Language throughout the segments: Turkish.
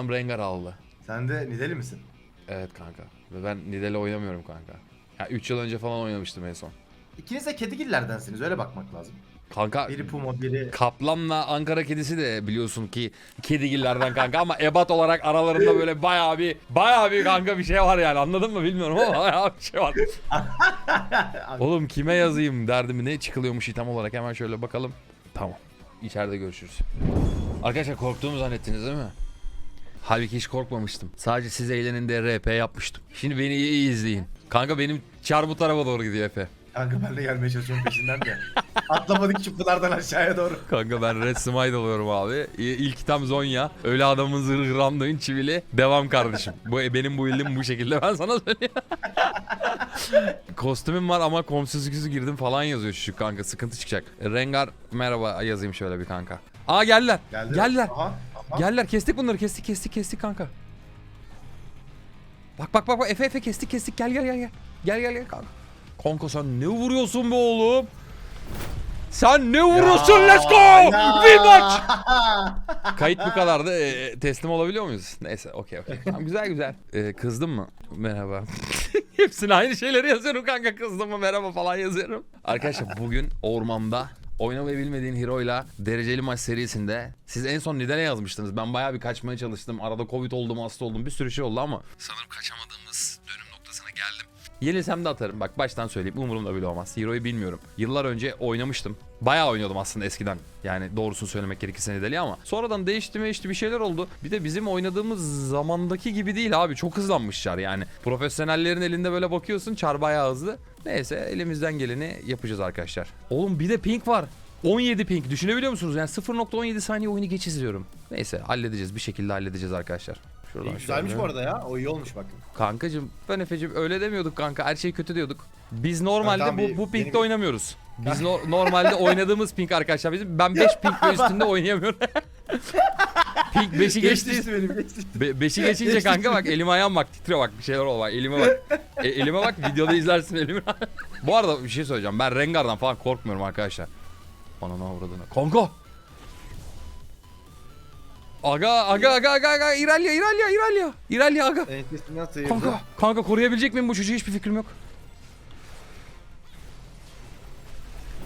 adam Rengar aldı. Sen de Nideli misin? Evet kanka. Ve ben Nidale oynamıyorum kanka. Ya 3 yıl önce falan oynamıştım en son. İkiniz de kedigillerdensiniz öyle bakmak lazım. Kanka Biri Puma biri... Kaplan'la Ankara kedisi de biliyorsun ki kedigillerden kanka ama ebat olarak aralarında böyle bayağı bir bayağı bir kanka bir şey var yani anladın mı bilmiyorum ama bayağı bir şey var. Oğlum kime yazayım derdimi ne çıkılıyormuş item olarak hemen şöyle bakalım. Tamam. İçeride görüşürüz. Arkadaşlar korktuğumu zannettiniz değil mi? Halbuki hiç korkmamıştım. Sadece siz eğlenin diye RP yapmıştım. Şimdi beni iyi, iyi izleyin. Kanka benim çar bu tarafa doğru gidiyor Efe. Kanka ben de gelmeye çalışıyorum peşinden de. Atlamadık pınardan aşağıya doğru. Kanka ben Red Smite alıyorum abi. İlk item Zonya. Öyle adamın zırhı Randuin çivili. Devam kardeşim. bu benim bu ildim bu şekilde ben sana söyleyeyim. Kostümüm var ama komsuz girdim falan yazıyor çocuk kanka. Sıkıntı çıkacak. Rengar merhaba yazayım şöyle bir kanka. Aa geldiler. Geldi. Geldiler. Aha, aha. Geldiler kestik bunları kestik kestik kestik kanka. Bak bak bak bak Efe Efe kestik kestik gel gel gel gel. Gel gel gel kanka. Kanka sen ne vuruyorsun be oğlum? Sen ne vuruyorsun Ya, let's go! ya. Bir maç! Kayıt bu kadardı. Ee, teslim olabiliyor muyuz? Neyse okey okey. Tamam güzel güzel. Ee, kızdın mı? Merhaba. Hepsine aynı şeyleri yazıyorum kanka. Kızdım mı merhaba falan yazıyorum. Arkadaşlar bugün ormanda oynamayı bilmediğin hero'yla dereceli maç serisinde siz en son Nidale yazmıştınız. Ben bayağı bir kaçmaya çalıştım. Arada Covid oldum, hasta oldum. Bir sürü şey oldu ama sanırım kaçamadığımız dönüm noktasına geldim. Yenilsem de atarım. Bak baştan söyleyeyim. Umurumda bile olmaz. Hero'yu bilmiyorum. Yıllar önce oynamıştım. Bayağı oynuyordum aslında eskiden. Yani doğrusunu söylemek gerekirse Nidalee'yi ama. Sonradan değişti değişti bir şeyler oldu. Bir de bizim oynadığımız zamandaki gibi değil abi. Çok hızlanmış çar yani. Profesyonellerin elinde böyle bakıyorsun çar bayağı hızlı. Neyse elimizden geleni yapacağız arkadaşlar. Oğlum bir de ping var. 17 ping düşünebiliyor musunuz? Yani 0.17 saniye oyunu geç izliyorum. Neyse halledeceğiz bir şekilde halledeceğiz arkadaşlar. Şuradan Güzelmiş şöyle. bu arada ya. O iyi olmuş bak. Kankacım ben Efe'cim öyle demiyorduk kanka her şey kötü diyorduk. Biz normalde tamam, bu, bir- bu pinkte benim- oynamıyoruz. Biz no- normalde oynadığımız pink arkadaşlar bizim. Ben 5 pink ve üstünde oynayamıyorum. pink 5'i geçti. Geçti benim geçti. 5'i geçince kanka bak elim ayağım bak titriyor bak bir şeyler ol bak elime bak. E, elime bak videoda izlersin elimi. bu arada bir şey söyleyeceğim ben Rengar'dan falan korkmuyorum arkadaşlar. Bana ne avradına. Kanka! Aga aga aga aga aga İralya İralya İralya İralya aga. Sıyırdı. Kanka, kanka koruyabilecek miyim bu çocuğu hiçbir fikrim yok.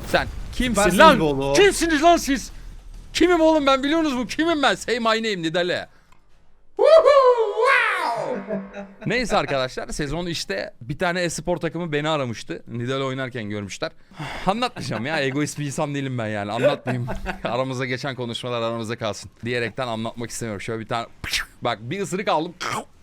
Sen kimsin Süpersiniz lan? be oğlum. Kimsiniz lan siz? Kimim oğlum ben biliyorsunuz mu? Kimim ben? Say my name Nidale. Neyse arkadaşlar sezon işte bir tane espor takımı beni aramıştı. Nidale oynarken görmüşler. Anlatmayacağım ya egoist bir insan değilim ben yani anlatmayayım. aramızda geçen konuşmalar aramızda kalsın. Diyerekten anlatmak istemiyorum. Şöyle bir tane bak bir ısırık aldım.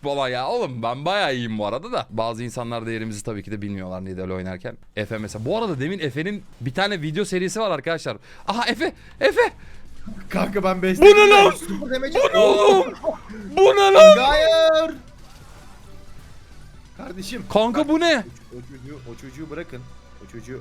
Baba ya oğlum ben bayağı iyiyim bu arada da. Bazı insanlar değerimizi tabii ki de bilmiyorlar Nidale oynarken. Efe mesela. Bu arada demin Efe'nin bir tane video serisi var arkadaşlar. Aha Efe! Efe! Kanka ben 5 Bu ne lan? Bu ne oğlum? Bu ne lan? Hayır. Kardeşim. Kanka bu ne? O çocuğu, o çocuğu bırakın. O çocuğu.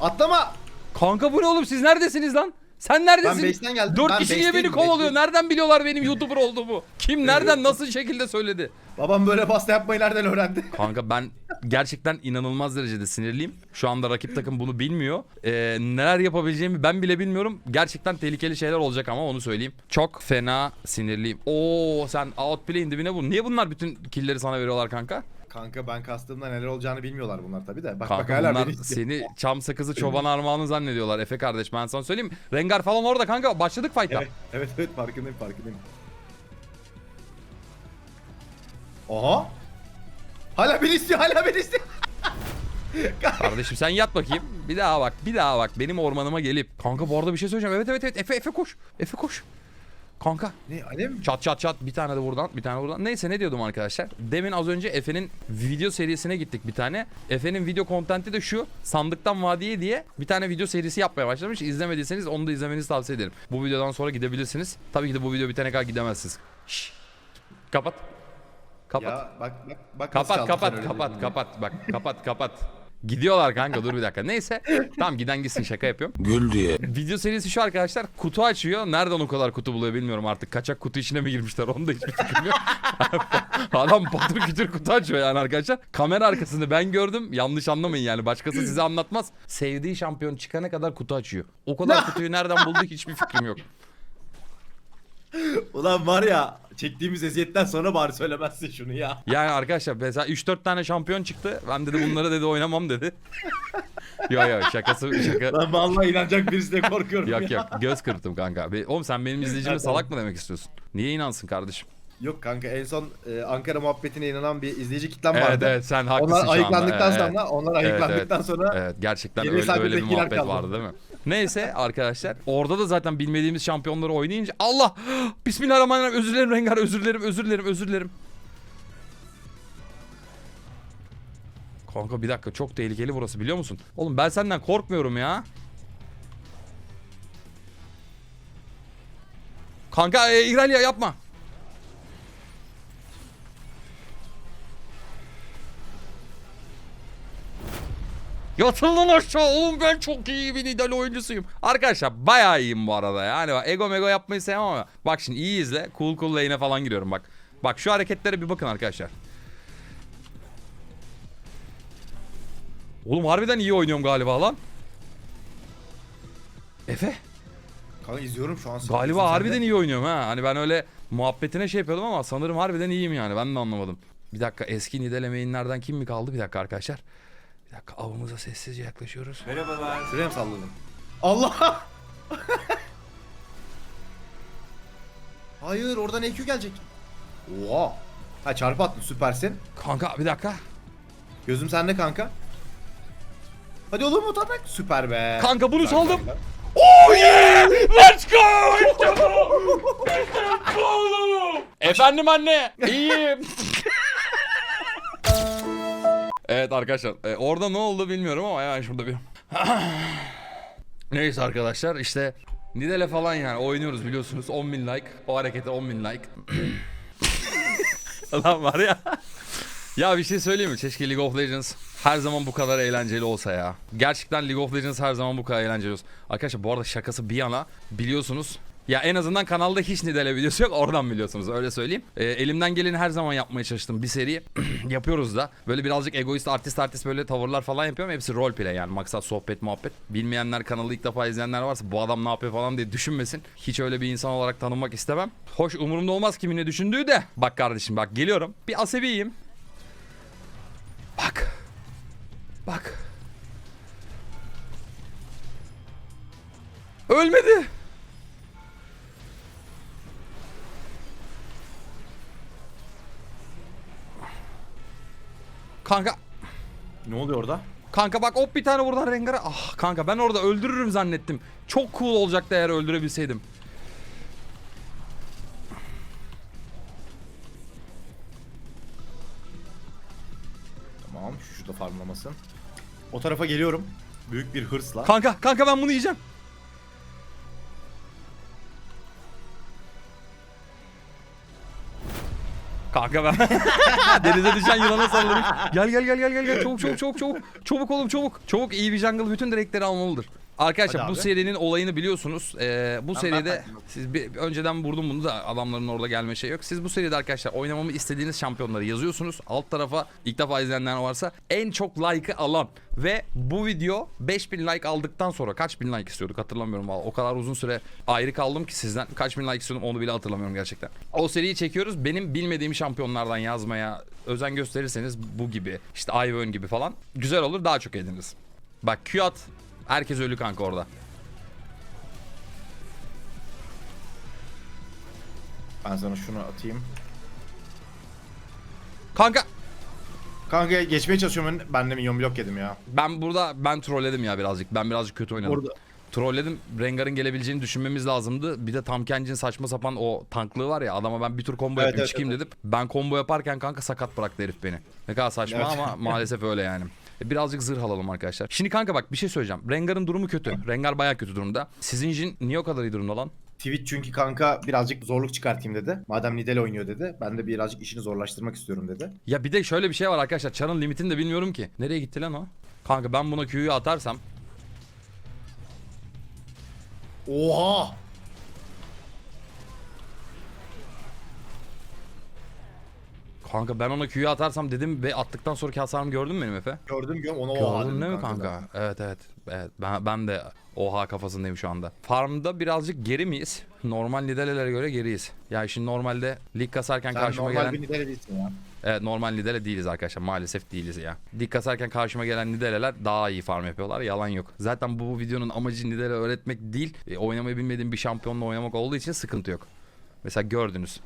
Atlama. Kanka bu ne oğlum siz neredesiniz lan? Sen Ben neredesin? base'ten geldim. Dört ben kişi niye beni kovalıyor? base'teyim. Nereden biliyorlar benim YouTuber olduğumu? Kim nereden nasıl şekilde söyledi? Babam böyle pasta yapmayı nereden öğrendi? Kanka ben gerçekten inanılmaz derecede sinirliyim. Şu anda rakip takım bunu bilmiyor. Ee, neler yapabileceğimi ben bile bilmiyorum. Gerçekten tehlikeli şeyler olacak ama onu söyleyeyim. Çok fena sinirliyim. Oo sen outplay'in dibine bu. Niye bunlar bütün killleri sana veriyorlar kanka? Kanka ben kastığımda neler olacağını bilmiyorlar bunlar tabi de. Bak bak Kanka hala bunlar beni seni çam sakızı çoban armağanı zannediyorlar Efe kardeş ben sana söyleyeyim. Rengar falan orada kanka başladık fight'a. Evet, evet evet farkındayım farkındayım. Oha. Hala beni istiyor hala beni istiyor. Kardeşim sen yat bakayım. Bir daha bak bir daha bak benim ormanıma gelip. Kanka bu arada bir şey söyleyeceğim. Evet evet evet Efe Efe koş. Efe koş. Kanka Ne Alev? çat çat çat bir tane de buradan bir tane buradan. Neyse ne diyordum arkadaşlar. Demin az önce Efe'nin video serisine gittik bir tane. Efe'nin video kontenti de şu. Sandıktan Vadiye diye bir tane video serisi yapmaya başlamış. İzlemediyseniz onu da izlemenizi tavsiye ederim. Bu videodan sonra gidebilirsiniz. Tabii ki de bu video bitene kadar gidemezsiniz. Şşş. Kapat. Kapat. Ya bak bak bak Kapat kapat kapat kapat bak kapat kapat. Gidiyorlar kanka dur bir dakika. Neyse tamam giden gitsin şaka yapıyorum. Gül diye. Video serisi şu arkadaşlar kutu açıyor. Nereden o kadar kutu buluyor bilmiyorum artık. Kaçak kutu içine mi girmişler onu da hiçbir fikrim yok. Adam patır kütür kutu açıyor yani arkadaşlar. Kamera arkasını ben gördüm. Yanlış anlamayın yani başkası size anlatmaz. Sevdiği şampiyon çıkana kadar kutu açıyor. O kadar kutuyu nereden buldu hiçbir fikrim yok. Ulan var ya çektiğimiz eziyetten sonra bari söylemezsin şunu ya. Yani arkadaşlar mesela 3-4 tane şampiyon çıktı. Ben dedi bunları dedi oynamam dedi. yok yok şakası şaka. Lan vallahi inanacak birisi de korkuyorum Yok ya. yok göz kırptım kanka. Oğlum sen benim izleyicime salak mı demek istiyorsun? Niye inansın kardeşim? Yok kanka en son e, Ankara muhabbetine inanan bir izleyici kitlem Evet vardı. evet sen haklısın Onlar şu anda. ayıklandıktan Evet, sonra, onlar Evet, ayıklandıktan evet. sonra Evet gerçekten öyle, öyle bir muhabbet kaldı. vardı değil mi? Neyse arkadaşlar orada da zaten bilmediğimiz şampiyonları oynayınca Allah Bismillahirrahmanirrahim özür dilerim Rengar özür dilerim özür dilerim özür dilerim. Kanka bir dakika çok tehlikeli burası biliyor musun? Oğlum ben senden korkmuyorum ya. Kanka e, İralya yapma. Yatın lan aşağı oğlum ben çok iyi bir Nidal oyuncusuyum. Arkadaşlar bayağı iyiyim bu arada ya. Hani bak, ego mego yapmayı sevmem ama. Bak şimdi iyi izle. Cool cool lane'e falan giriyorum bak. Bak şu hareketlere bir bakın arkadaşlar. Oğlum harbiden iyi oynuyorum galiba lan. Efe kanka izliyorum şu an. galiba harbiden iyi oynuyorum ha. Hani ben öyle muhabbetine şey yapıyordum ama sanırım harbiden iyiyim yani. Ben de anlamadım. Bir dakika eski Nidal emeğinlerden kim mi kaldı? Bir dakika arkadaşlar. Bir dakika avımıza sessizce yaklaşıyoruz. Şuraya mı salladın? Allah! Hayır oradan EQ gelecek. Oha. Ha çarpı attın süpersin. Kanka bir dakika. Gözüm sende kanka. Hadi olur mu Tatak? Süper be. Kanka bunu Süper saldım. kanka. Oh yeah! Let's go! İşte bu! İşte bu! Efendim anne, iyiyim. evet arkadaşlar, e, orada ne oldu bilmiyorum ama hemen şurada bir... Neyse arkadaşlar işte Nidale falan yani oynuyoruz biliyorsunuz 10.000 like o harekete 10.000 like Lan var ya Ya bir şey söyleyeyim mi? Keşke League of Legends her zaman bu kadar eğlenceli olsa ya. Gerçekten League of Legends her zaman bu kadar eğlenceli olsa. Arkadaşlar bu arada şakası bir yana biliyorsunuz. Ya en azından kanalda hiç Nidale videosu yok oradan biliyorsunuz öyle söyleyeyim. Ee, elimden geleni her zaman yapmaya çalıştım bir seri yapıyoruz da. Böyle birazcık egoist artist artist böyle tavırlar falan yapıyorum. Hepsi roleplay yani maksat sohbet muhabbet. Bilmeyenler kanalı ilk defa izleyenler varsa bu adam ne yapıyor falan diye düşünmesin. Hiç öyle bir insan olarak tanınmak istemem. Hoş umurumda olmaz kimin ne düşündüğü de. Bak kardeşim bak geliyorum. Bir asabiyim. Bak. Bak. Ölmedi. Kanka. Ne oluyor orada? Kanka bak hop bir tane buradan Rengar'a. Ah kanka ben orada öldürürüm zannettim. Çok cool olacaktı eğer öldürebilseydim. Tamam şu şurada farmlamasın. O tarafa geliyorum. Büyük bir hırsla. Kanka kanka ben bunu yiyeceğim. Kanka ben denize düşen yılana sallamış. Gel gel gel gel gel gel çabuk çabuk çabuk çabuk. Çabuk oğlum çabuk. Çabuk iyi bir jungle bütün direkleri almalıdır. Arkadaşlar Hadi bu abi. serinin olayını biliyorsunuz. Ee, bu ben seride bakayım. siz bir, önceden vurdum bunu da adamların orada gelme şey yok. Siz bu seride arkadaşlar oynamamı istediğiniz şampiyonları yazıyorsunuz. Alt tarafa ilk defa izleyenler varsa en çok like'ı alan ve bu video 5000 like aldıktan sonra kaç bin like istiyorduk hatırlamıyorum valla. O kadar uzun süre ayrı kaldım ki sizden kaç bin like istiyordum onu bile hatırlamıyorum gerçekten. O seriyi çekiyoruz. Benim bilmediğim şampiyonlardan yazmaya özen gösterirseniz bu gibi işte Ivern gibi falan güzel olur daha çok eğleniriz. Bak Q at herkes ölü kanka orada. Ben sana şunu atayım. Kanka Kanka geçmeye çalışıyorum. Ben de minyon blok yedim ya. Ben burada ben trolledim ya birazcık. Ben birazcık kötü oynadım. Orada. Trolledim. Rengar'ın gelebileceğini düşünmemiz lazımdı. Bir de Tam Kenji'nin saçma sapan o tanklığı var ya adama ben bir tur combo yapayım evet, çıkayım dedim. Ben combo yaparken kanka sakat bıraktı herif beni. Ne kadar saçma Evet. ama maalesef öyle yani. E, Birazcık zırh alalım arkadaşlar. Şimdi kanka bak bir şey söyleyeceğim. Rengar'ın durumu kötü. Rengar baya kötü durumda. Sizin Jin niye o kadar iyi durumda lan? Twitch çünkü kanka birazcık zorluk çıkartayım dedi. Madem Nidal oynuyor dedi. Ben de birazcık işini zorlaştırmak istiyorum dedi. Ya bir de şöyle bir şey var arkadaşlar. Çarın limitini de bilmiyorum ki. Nereye gitti lan o? Kanka ben buna Q'yu atarsam Kanka ben ona Q'yu atarsam dedim ve attıktan sonraki hasarımı gördün mü benim Efe? Gördüm gördüm onu oha Gördün dedim değil mi kanka? Evet evet. evet. Ben, ben de oha kafasındayım şu anda. Farmda birazcık geri miyiz? Normal Nidale'lere göre geriyiz. Yani şimdi normalde lig kasarken Sen karşıma normal gelen... bir nidale değilsin ya. Evet normal Nidale değiliz arkadaşlar maalesef değiliz ya. Lig kasarken karşıma gelen Nidale'ler daha iyi farm yapıyorlar yalan yok. Zaten bu videonun amacı Nidale öğretmek değil e, oynamayı bilmediğim bir şampiyonla oynamak olduğu için sıkıntı yok. Mesela gördünüz.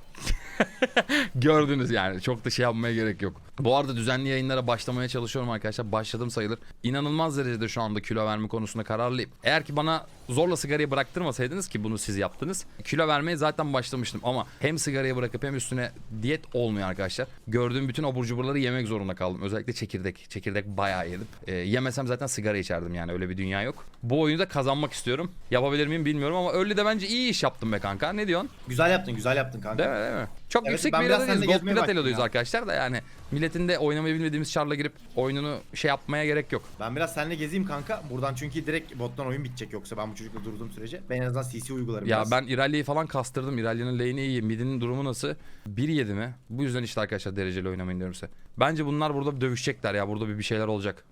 Gördünüz yani. Çok da şey yapmaya gerek yok. Bu arada düzenli yayınlara başlamaya çalışıyorum arkadaşlar. Başladım sayılır. İnanılmaz derecede şu anda kilo verme konusunda kararlıyım. Eğer ki bana zorla sigarayı bıraktırmasaydınız ki bunu siz yaptınız. Kilo vermeye zaten başlamıştım ama hem sigarayı bırakıp hem üstüne diyet olmuyor arkadaşlar. Gördüğüm bütün abur cuburları yemek zorunda kaldım. Özellikle çekirdek. Çekirdek bayağı yedim. Ee, yemesem zaten sigara içerdim yani öyle bir dünya yok. Bu oyunu da kazanmak istiyorum. Yapabilir miyim bilmiyorum ama öyle de bence iyi iş yaptım be kanka. Ne diyorsun? Güzel yaptın güzel yaptın kanka. Değil mi değil mi? Çok Evet, yüksek bir elo'dayız. seninle Gold plat ya. arkadaşlar da yani. Milletin de oynamayı bilmediğimiz çarla girip oyununu şey yapmaya gerek yok. Ben biraz seninle gezeyim kanka. Buradan çünkü direkt bottan oyun bitecek yoksa ben bu çocukla durduğum sürece. Ben en azından CC uygularım Ya biraz. ben İralya'yı falan kastırdım. İralya'nın lane'i iyi. Mid'in durumu nasıl? 1-7 mi? Bu yüzden işte arkadaşlar dereceli oynamayın diyorum size. Bence bunlar burada dövüşecekler ya. Burada bir, bir şeyler olacak.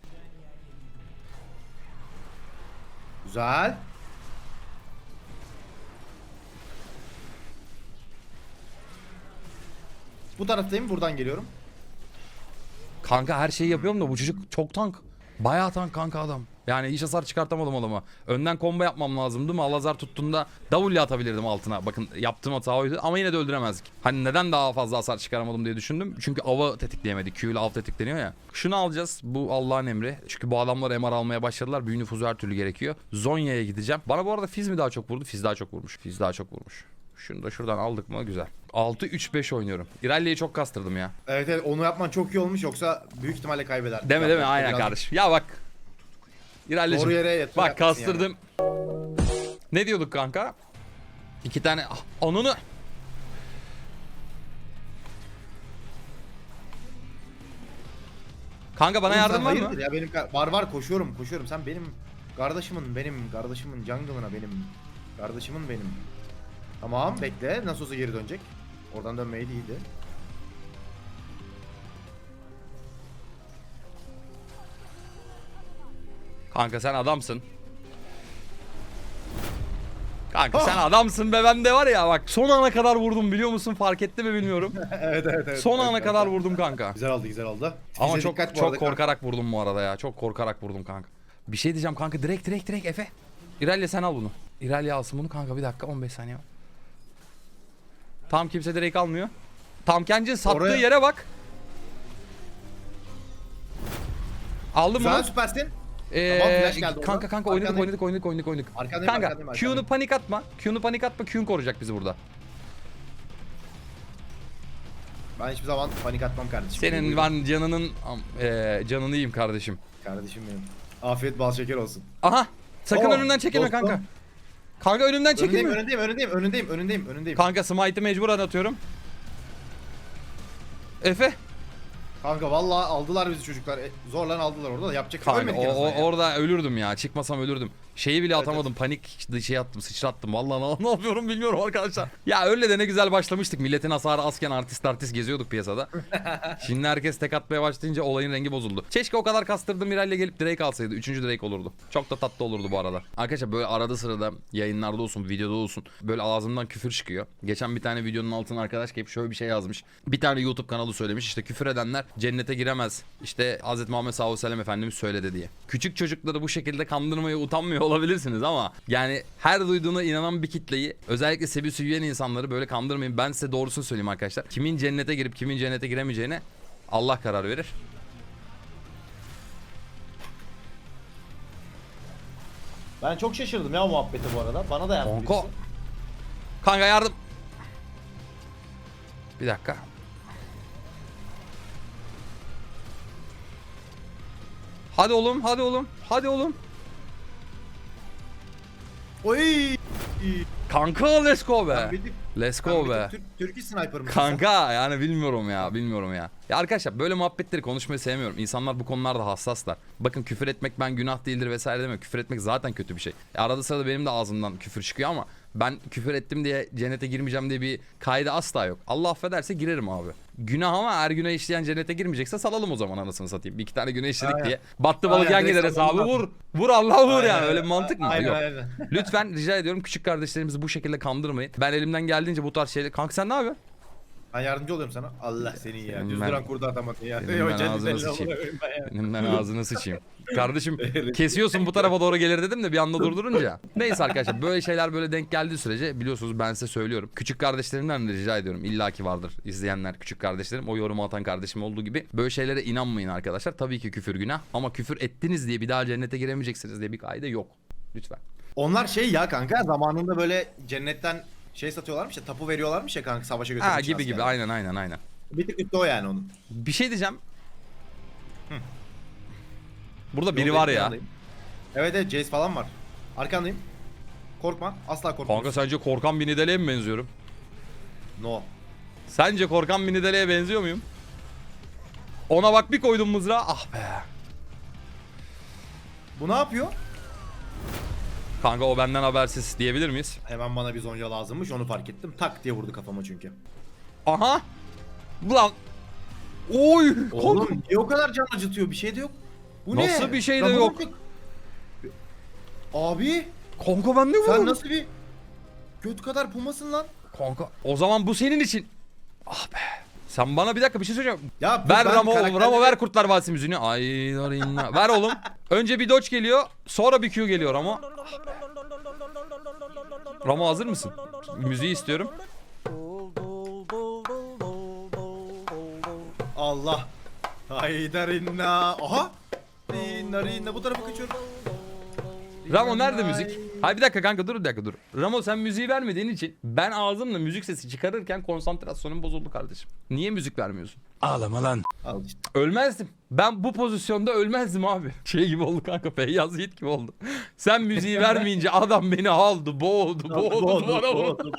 Güzel. Bu taraftayım buradan geliyorum. Kanka her şeyi yapıyorum da bu çocuk çok tank. Bayağı tank kanka adam. Yani hiç hasar çıkartamadım adama. Önden combo yapmam lazımdı mı? Alazar tuttuğunda W atabilirdim altına. Bakın yaptığım hata oydu ama yine de öldüremezdik. Hani neden daha fazla hasar çıkaramadım diyemedik düşündüm. Çünkü avı tetikleyemedik. Q ile av tetikleniyor ya. Şunu alacağız. Bu Allah'ın emri. Çünkü bu adamlar MR almaya başladılar. Büyü nüfuzu her türlü gerekiyor. Zonya'ya gideceğim. Bana bu arada Fizz mi daha çok vurdu? Fizz daha çok vurmuş. Fizz daha çok vurmuş. Şunu da şuradan aldık mı? Güzel. 6-3-5 oynuyorum. İralya'yı çok kastırdım ya. Evet evet onu yapman çok iyi olmuş yoksa büyük ihtimalle kaybeder. Deme deme aynen biraz- kardeşim. Ya bak. İralya'cığım. Doğru yere yatır Bak kastırdım. Ne diyorduk kanka? İki tane ah, onunu. Kanka bana Oğlum yardım var mı? Ya benim var var koşuyorum koşuyorum. Sen benim kardeşimin benim kardeşimin jungle'ına benim kardeşimin benim. Tamam bekle nasıl olsa geri dönecek. Oradan dönmeyi değildi. Kanka sen adamsın. Kanka sen adamsın be ben de var ya bak son ana kadar vurdum biliyor musun fark etti mi bilmiyorum. evet evet evet. Son evet, ana evet. kadar vurdum kanka. Güzel oldu güzel oldu. Ama Bize çok çok kanka. korkarak vurdum bu arada ya. Çok korkarak vurdum kanka. Bir şey diyeceğim kanka direkt direkt direkt Efe. İralya sen al bunu. İralya alsın bunu kanka bir dakika 15 saniye var. Tam kimse direkt almıyor. Tam Kencin sattığı Oraya- yere bak. Aldım Sen bunu. süpersin. Ee, Tamam, flash geldi kanka kanka oynadık Arkandayım. oynadık oynadık oynadık oynadık. Arkandayım, Kanka arkandayım, Q'nu arkandayım. panik atma. Q'nu panik atma. Q'un koruyacak bizi burada. Ben hiçbir zaman panik atmam kardeşim. Senin Buyurun. ben canının ee, canını yiyeyim kardeşim. Kardeşim benim. Afiyet bal şeker olsun. Aha. Sakın Oo, önümden çekilme dostum. kanka. Kanka önümden Önündeyim, çekilme. önündeyim, önündeyim, önündeyim, önündeyim, önündeyim. Kanka smite'ı mecburen atıyorum. Efe. Kanka vallahi aldılar bizi çocuklar. E, zorlan aldılar orada da yapacak. Kanka Ölmedik o, en o- ya. orada ölürdüm ya. Çıkmasam ölürdüm. Şeyi bile atamadım. Panik şey attım, sıçrattım. Vallahi ne, ne yapıyorum bilmiyorum arkadaşlar. ya öyle de ne güzel başlamıştık. Milletin hasarı azken artist artist geziyorduk piyasada. Şimdi herkes tek atmaya başlayınca olayın rengi bozuldu. Keşke o kadar kastırdım Miral'le gelip Drake alsaydı. Üçüncü Drake olurdu. Çok da tatlı olurdu bu arada. Arkadaşlar böyle arada sırada yayınlarda olsun, videoda olsun böyle ağzımdan küfür çıkıyor. Geçen bir tane videonun altına arkadaş gelip şöyle bir şey yazmış. Bir tane YouTube kanalı söylemiş. İşte küfür edenler cennete giremez. İşte Hz. Muhammed sallallahu aleyhi ve sellem Efendimiz söyledi diye. Küçük çocukları bu şekilde kandırmaya utanmıyor olabilirsiniz ama yani her duyduğuna inanan bir kitleyi özellikle sebi süyüyen insanları böyle kandırmayın. Ben size doğrusunu söyleyeyim arkadaşlar. Kimin cennete girip kimin cennete giremeyeceğine Allah karar verir. Ben çok şaşırdım ya o muhabbete bu arada. Bana da yaptı Konko. Kanka yardım. Bir dakika. Hadi oğlum, hadi oğlum, hadi oğlum. Oy! Kanka let's go be. Sen bildik- Let's go be. tık Türk, Türkiye sniper mısın Kanka yani bilmiyorum ya bilmiyorum ya. Ya arkadaşlar böyle muhabbetleri konuşmayı sevmiyorum. İnsanlar bu konularda hassaslar. Bakın küfür etmek ben günah değildir vesaire demiyorum. Küfür etmek zaten kötü bir şey. Ya arada sırada benim de ağzımdan küfür çıkıyor ama ben küfür ettim diye cennete girmeyeceğim diye bir kaydı asla yok. Allah affederse girerim abi. Günah ama her günah işleyen cennete girmeyecekse salalım o zaman anasını satayım. Bir iki tane günah işledik Aynen. diye. Battı balık Aynen, yan gider hesabı salalım. vur. Vur Allah vur Aynen, yani öyle bir mantık mı? Aynen Yok. aynen. Lütfen rica ediyorum küçük kardeşlerimizi bu şekilde kandırmayın. Ben elimden geldiğince bu tarz şeyleri... Kanka sen ne yapıyorsun? Ben yardımcı oluyorum sana. Allah seni ya. Senin Düz ben- duran kurdu atamadın ya. Senin ben Cennet ağzına sıçayım. ben ya. Benim ben ağzını sıçayım. Kardeşim kesiyorsun bu tarafa doğru gelir dedim de bir anda durdurunca. Neyse arkadaşlar böyle şeyler böyle denk geldiği sürece biliyorsunuz ben size söylüyorum. Küçük kardeşlerimden de rica ediyorum. İlla ki vardır izleyenler küçük kardeşlerim. O yorumu atan kardeşim olduğu gibi. Böyle şeylere inanmayın arkadaşlar. Tabii ki küfür günah. Ama küfür ettiniz diye bir daha cennete giremeyeceksiniz diye bir kaide yok. Lütfen. Onlar şey ya kanka zamanında böyle cennetten şey satıyorlarmış ya tapu veriyorlarmış ya kanka savaşa götürmek Ha için gibi gibi askerleri. aynen aynen aynen. Bir tık üstü o yani onun. Bir şey diyeceğim. Burada biri Yoldayım, var ya. Evet evet Jace falan var. Arkandayım. Korkma. Asla korkma. Kanka sence korkan bir nideleğe mi benziyorum? No. Sence korkan bir nideleğe benziyor muyum? Ona bak bir koydum mızrağı. Ah be. Bu ne yapıyor? Kanka o benden habersiz diyebilir miyiz? Hemen bana bir zonca lazımmış onu fark ettim. Tak diye vurdu kafama çünkü. Aha. Ulan. Oy. Oğlum niye o kadar can acıtıyor bir şey de yok. Bu Nasıl ne? bir şey de yok? nasıl- Abi Kanka ben ne sen vurdum? nasıl bir göt kadar pumasın lan? Kanka o zaman bu senin için. Ah be. Sen bana bir dakika bir şey söyleyeceğim. Ya Ver ben Ramo, karakterleri- Ramo ver Kurtlar Vadisi müziğini. Ay narina. Ver oğlum. Önce bir Dodge geliyor, sonra bir Q geliyor Ramo. Ramo hazır mısın? Müziği istiyorum. Allah. Haydarinna. Aha. Rinna rinna bu tarafa kaçıyorum. Ramo nerede müzik? Hayır bir dakika kanka dur bir dakika dur. Ramo sen müziği vermediğin için ben ağzımla müzik sesi çıkarırken konsantrasyonum bozuldu kardeşim. Niye müzik vermiyorsun? Ağlama lan. Al işte. Ölmezdim. Ben bu pozisyonda ölmezdim abi. Şey gibi oldu kanka Feyyaz Yiğit gibi oldu. Sen müziği vermeyince adam beni aldı, boğdu, boğdu, duvara vurdu.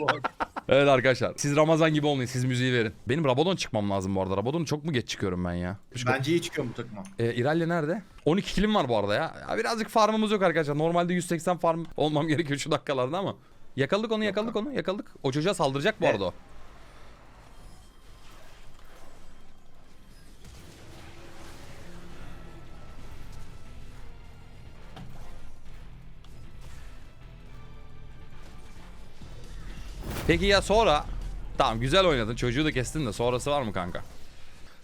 Evet arkadaşlar siz Ramazan gibi olmayın siz müziği verin. Benim Rabadon çıkmam lazım bu arada. Rabadon çok mu geç çıkıyorum ben ya? Bence iyi çıkıyor bu takıma. Ee, İralya nerede? 12 kilim var bu arada ya. ya. Birazcık farmımız yok arkadaşlar. Normalde 180 farm olmam gerekiyor şu dakikalarda ama. Yakaladık onu yakaladık onu yakaladık. O çocuğa saldıracak bu Evet. arada o. Peki ya sonra? Tamam güzel oynadın. Çocuğu da kestin de sonrası var mı kanka?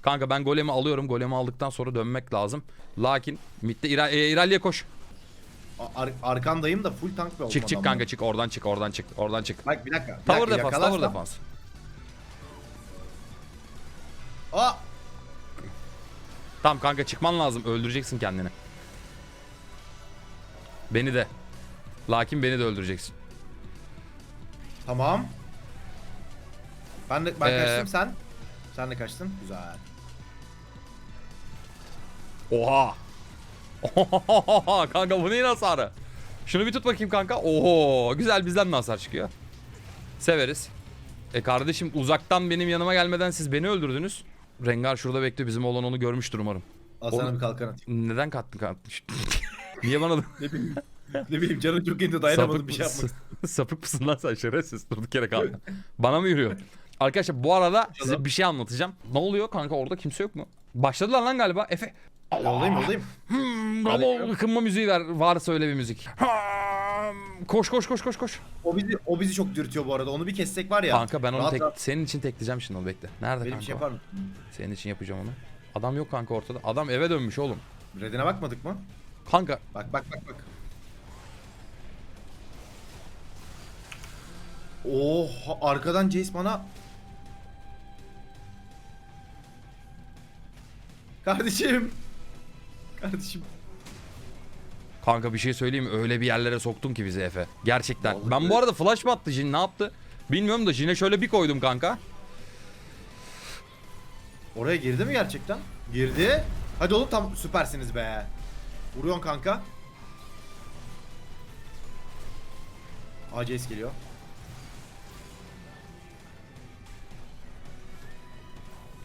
Kanka ben golemi alıyorum. Golemi aldıktan sonra dönmek lazım. Lakin midde İra e, koş. Ar- arkandayım da full tank Çık çık kanka çık oradan çık oradan çık oradan çık. Bak bir dakika. bir Tower defans tower defans. Aa! Tamam kanka çıkman lazım. Öldüreceksin kendini. Beni de. Lakin beni de öldüreceksin. Tamam. Ben de ben Ee, kaçtım sen. Sen de kaçtın. Güzel. Oha. Oha kanka bu neyin hasarı? Şunu bir tut bakayım kanka. Oho güzel bizden de hasar çıkıyor. Severiz. E kardeşim uzaktan benim yanıma gelmeden siz beni öldürdünüz. Rengar şurada bekliyor bizim olan onu görmüştür umarım. Al sana Oğlum- bir kalkan atayım. Neden kattın kattın? Niye bana da Ne bileyim. ne bileyim canım çok indi dayanamadım bir şey yapmak. Sapık mısın lan sen şerefsiz durduk yere kaldın. Bana mı yürüyor? Arkadaşlar bu arada size bir şey anlatacağım. Ne oluyor kanka orada kimse yok mu? Başladılar lan galiba. Efe. Yoldayım yoldayım. Hmm, bravo. Kınma müziği ver. Varsa öyle bir müzik. Hmm, Koş koş koş koş koş. O bizi o bizi çok dürtüyor bu arada. Onu bir kessek var ya. Kanka ben onu rahat tek, rahat senin için tekleyeceğim şimdi onu bekle. Nerede benim kanka? şey yapar mısın? Senin için yapacağım onu. Adam yok kanka ortada. Adam eve dönmüş oğlum. Redine bakmadık mı? Kanka Bak bak bak bak. Oh arkadan Jace bana Kardeşim. Kardeşim. Kanka bir şey söyleyeyim mi? Öyle bir yerlere soktun ki bizi Efe. Gerçekten. Vallahi ben bu arada flash mı attı Jin ne yaptı? Bilmiyorum da Jin'e şöyle bir koydum kanka. Oraya girdi mi gerçekten? Girdi. Hadi oğlum tam süpersiniz be. Vuruyorsun kanka. Jace geliyor.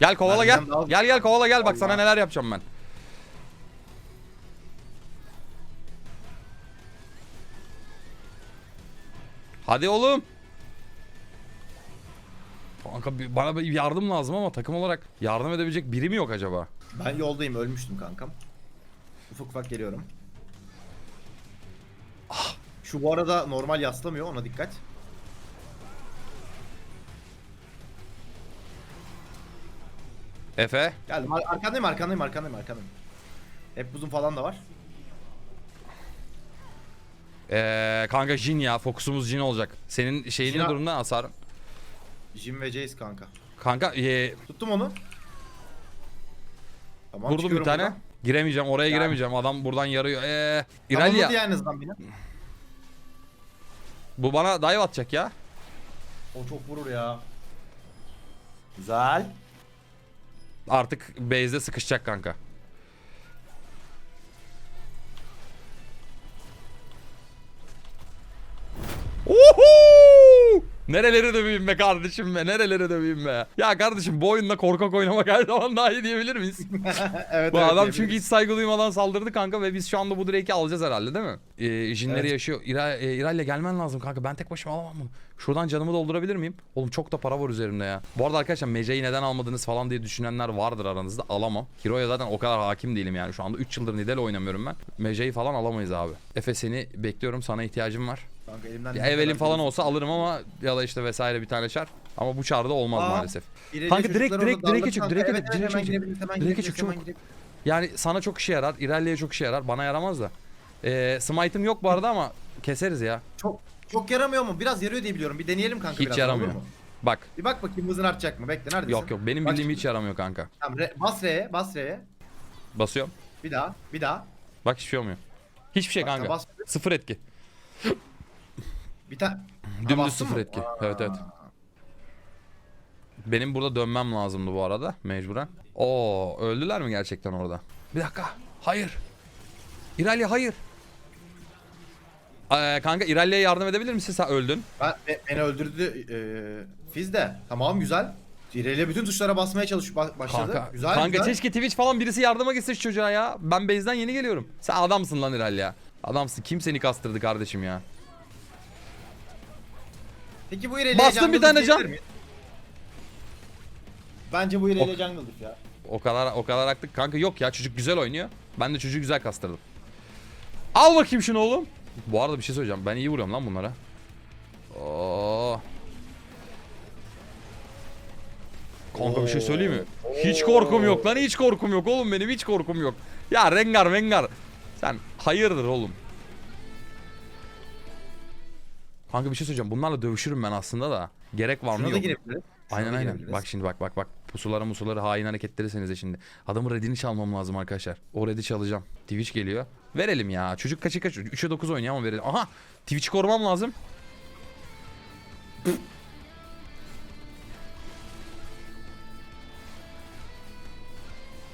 Gel kovala gel. Gel gel kovala gel bak sana neler yapacağım ben. Hadi oğlum. Kanka bana bir yardım lazım ama takım olarak yardım edebilecek biri mi yok acaba? Ben yoldayım ölmüştüm kankam. Ufak ufak geliyorum. Ah, Şu bu arada normal yaslamıyor ona dikkat. Efe. Geldim ar- arkandayım arkandayım arkandayım arkandayım. Hep buzun falan da var. Ee, kanka Jin ya fokusumuz Jin olacak. Senin şeyin ne Jin- durumda hasar? Jim ve Jace kanka. Kanka ee, Tuttum onu. Tamam, vurdum bir tane. buradan. Giremeyeceğim oraya Yani. giremeyeceğim. Adam buradan yarıyor. Ee, İralya yani hızdan beni. bu bana dive atacak ya. O çok vurur ya. Güzel. Artık base'de sıkışacak kanka. Uhu! Nereleri döveyim be kardeşim be nereleri döveyim be. Ya kardeşim bu oyunda korkak oynamak her zaman daha iyi diyebilir miyiz? evet, bu evet, adam çünkü hiç saygı duymadan saldırdı kanka ve biz şu anda bu Drake'i alacağız herhalde değil mi? Ee, jinleri Evet. yaşıyor. İra, e, İralya gelmen lazım kanka ben tek başıma alamam bunu. Şuradan canımı doldurabilir miyim? Oğlum çok da para var üzerimde ya. Bu arada arkadaşlar Mece'yi neden almadınız falan diye düşünenler vardır aranızda. Alamam. Hero'ya zaten o kadar hakim değilim yani. Şu anda 3 yıldır Nidal oynamıyorum ben. Mece'yi falan alamayız abi. Efe seni bekliyorum. Sana ihtiyacım var. Kanka elimden Evelin kadar falan olsa alırım ama ya da işte vesaire bir tane çar. Ama bu çarda olmaz Aa, maalesef. Kanka direkt- direkt- direk'e çık, direk'e çık, direk'e çık. Direk'e çık, girebiliriz. Yani sana çok işe yarar. İralia'ya çok işe yarar. Bana yaramaz da. Ee, smite'ım yok bu arada ama keseriz ya. Çok çok yaramıyor mu? Biraz yarıyor diye biliyorum. Bir deneyelim kanka Hiç biraz. yaramıyor. olur mu? Bak. Bir bak bakayım hızın artacak mı? Bekle neredesin? Yok yok benim Bak bildiğim şimdi. hiç yaramıyor kanka. Tamam, re- bas R'ye, bas R'ye. Basıyorum. Bir daha, bir daha. Bak hiçbir şey olmuyor. Hiçbir şey Bak, kanka. bas. Sıfır etki. Bir tane. Dümdüz sıfır etki. Evet evet. Benim burada dönmem lazımdı bu arada mecburen. Oo öldüler mi gerçekten orada? Bir dakika. Hayır. İralya hayır. Ee, kanka İralya'ya yardım edebilir misin? Sen öldün. Ben, be- beni öldürdü e, Fiz de. Tamam güzel. İreli bütün tuşlara basmaya ba- başladı. Kanka, güzel kanka güzel. keşke Twitch falan birisi yardıma gitse şu çocuğa ya. Ben base'den yeni geliyorum. Sen adamsın lan İralya. Adamsın. Kim seni kastırdı kardeşim ya? Peki bu İreli'ye Bastım bir tane can. Bence bu İreli'ye jungle diff ya. O kadar o kadar aktık. Kanka yok ya çocuk güzel oynuyor. Ben de çocuğu güzel kastırdım. Al bakayım şunu oğlum. Bu arada bir şey söyleyeceğim. Ben iyi vuruyorum lan bunlara. Oo. Kanka bir şey söyleyeyim mi? Hiç korkum yok lan hiç korkum yok oğlum benim hiç korkum yok. Ya Rengar Rengar. Sen hayırdır oğlum. Kanka bir şey söyleyeceğim. Bunlarla dövüşürüm ben aslında da. Gerek var mı Şuna da yok. girebiliriz. Şuna Aynen da aynen. girebiliriz. Bak şimdi bak bak bak. Pusuları musuları hain hareketleri senize şimdi. Adamın redini çalmam lazım arkadaşlar. O redi çalacağım. Twitch geliyor. Verelim ya. Çocuk kaçı kaç? 3'e 9 oynuyor ama verelim. Aha! Twitch'i korumam lazım.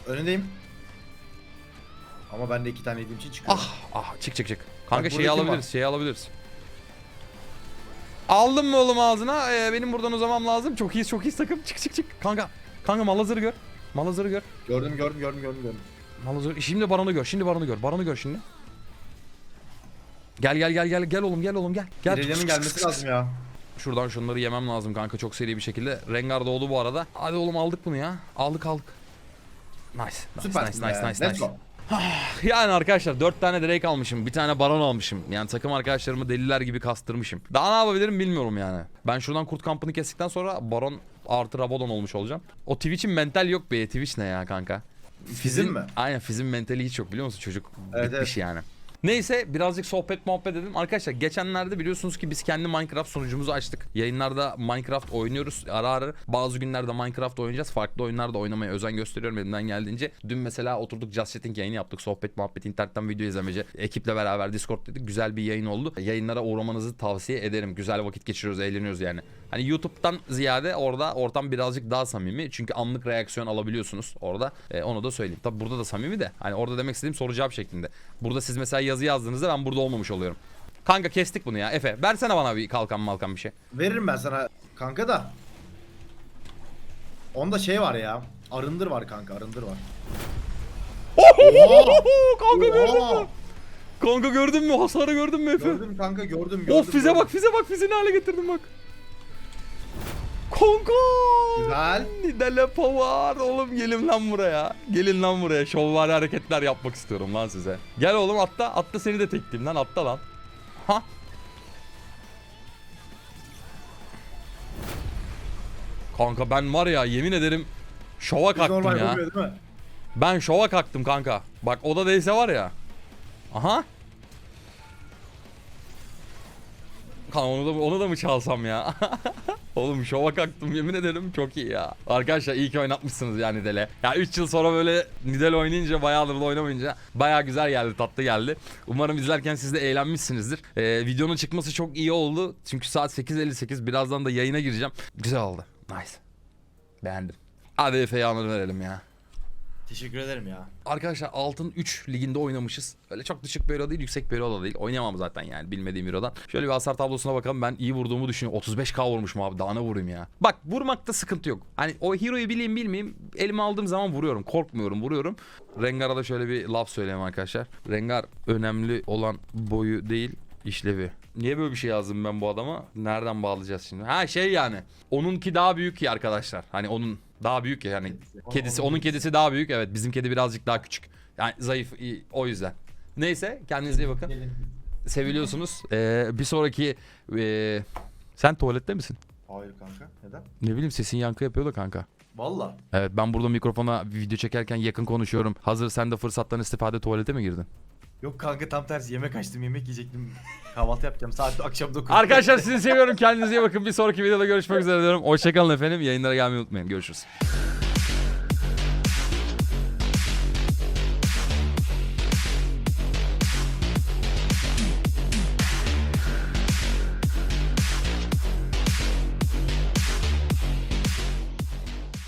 Önündeyim. Ama ben de iki tane yediğim için çıkıyorum. Ah! Ah! Çık çık çık. Kanka şeyi burada kim alabiliriz. Şeyi alabiliriz. Aldın mı oğlum ağzına? Ee, benim buradan uzamam lazım. Çok iyiyiz çok iyiyiz takım. Çık çık çık. Kanka. Kanka malazırı gör. Malazırı gör. Gördüm gördüm gördüm gördüm gördüm. Malazır. Şimdi baronu gör. Şimdi baronu gör. Baronu gör şimdi. Gel gel gel gel gel oğlum gel oğlum gel. Gel. İrelia'nın gelmesi lazım ya. Şuradan şunları yemem lazım kanka çok seri bir şekilde. Rengar doğdu bu arada. Hadi oğlum aldık bunu ya. Aldık aldık. Nice. Nice Süpersin nice nice nice Let's nice. Go. Yani arkadaşlar 4 tane Drake almışım. Bir tane Baron almışım. Yani takım arkadaşlarımı deliler gibi kastırmışım. Daha ne yapabilirim bilmiyorum yani. Ben şuradan kurt kampını kestikten sonra Baron artı Rabadon olmuş olacağım. O Twitch'in mental yok be. Twitch ne ya kanka? Fizin mi? Aynen Fizz'in mentali hiç yok biliyor musun çocuk? Evet, bitmiş yani. Neyse birazcık sohbet muhabbet edelim. Arkadaşlar geçenlerde biliyorsunuz ki biz kendi Minecraft sunucumuzu açtık. Yayınlarda Minecraft oynuyoruz ara ara. Bazı günlerde Minecraft oynayacağız. Farklı oyunlarda oynamaya özen gösteriyorum elimden geldiğince. Dün mesela oturduk Just Chatting yayını yaptık. Sohbet muhabbet internetten video izlemece. Ekiple beraber Discord dedik. Güzel bir yayın oldu. Yayınlara uğramanızı tavsiye ederim. Güzel vakit geçiriyoruz, eğleniyoruz yani. Hani YouTube'dan ziyade orada ortam birazcık daha samimi. Çünkü anlık reaksiyon alabiliyorsunuz orada. E, onu da söyleyeyim. Tabi burada da samimi de. Hani orada demek istediğim soru cevap şeklinde. Burada siz mesela yazı yazdığınızda ben burada olmamış oluyorum. Kanka kestik bunu ya. Efe versene bana bir kalkan malkan bir şey. Veririm ben sana kanka da. Onda şey var ya. Arındır var kanka arındır var. Kanka gördün Oha! mü? Kanka gördün mü? Hasarı gördün mü Efe? Gördüm kanka gördüm gördüm. Of fize gördüm. bak fize bak fize ne hale getirdim bak. Kanka. Güzel. Nidale Power. Oğlum gelin lan buraya. Gelin lan buraya. Şovvari hareketler yapmak istiyorum lan size. Gel oğlum atla. Atla seni de tekleyeyim lan atla lan. Ha. Kanka ben var ya yemin ederim şova kalktım normal ya. yapıyor değil mi? Ben şova kalktım kanka. Bak o da değilse var ya. Aha. Kan onu da onu da mı çalsam ya? Oğlum şova kalktım yemin ederim çok iyi ya. Arkadaşlar iyi ki oynatmışsınız yani Nidale. Ya 3 yıl sonra böyle Nidale oynayınca bayağıdır da oynamayınca bayağı güzel geldi tatlı geldi. Umarım izlerken siz de eğlenmişsinizdir. Ee, videonun çıkması çok iyi oldu. Çünkü saat 8.58 birazdan da yayına gireceğim. Güzel oldu. Nice. Beğendim. Hadi Efe'ye verelim ya. Teşekkür ederim ya. Arkadaşlar altın 3 liginde oynamışız. Öyle çok düşük bir euro değil, yüksek bir euro da değil. Oynayamam zaten yani bilmediğim eurodan. Şöyle bir hasar tablosuna bakalım. Ben iyi vurduğumu düşünüyorum. 35k vurmuşum abi. Daha ne vurayım ya. Bak vurmakta sıkıntı yok. Hani o hero'yu bileyim bilmeyeyim. Elime aldığım zaman vuruyorum. Korkmuyorum vuruyorum. Rengar'a da şöyle bir laf söyleyeyim arkadaşlar. Rengar önemli olan boyu değil işlevi. Niye böyle bir şey yazdım ben bu adama? Nereden bağlayacağız şimdi? Ha şey yani. Onunki daha büyük ya arkadaşlar. Hani onun daha büyük ya yani. Kedisi, onun kedisi daha büyük. Evet bizim kedi birazcık daha küçük. Yani zayıf iyi, o yüzden. Neyse kendinize iyi bakın. Seviliyorsunuz. Ee, bir sonraki ee, sen tuvalette misin? Hayır kanka. Neden? Ne bileyim sesin yankı yapıyor da kanka. Valla. Evet ben burada mikrofona video çekerken yakın konuşuyorum. Hazır sen de fırsattan istifade tuvalete mi girdin? Yok kanka tam tersi yemek açtım yemek yiyecektim. Kahvaltı yapacağım saat akşam 9. Arkadaşlar sizi seviyorum. Kendinize iyi bakın. Bir sonraki videoda görüşmek üzere diyorum. Hoşçakalın efendim. Yayınlara gelmeyi unutmayın. Görüşürüz.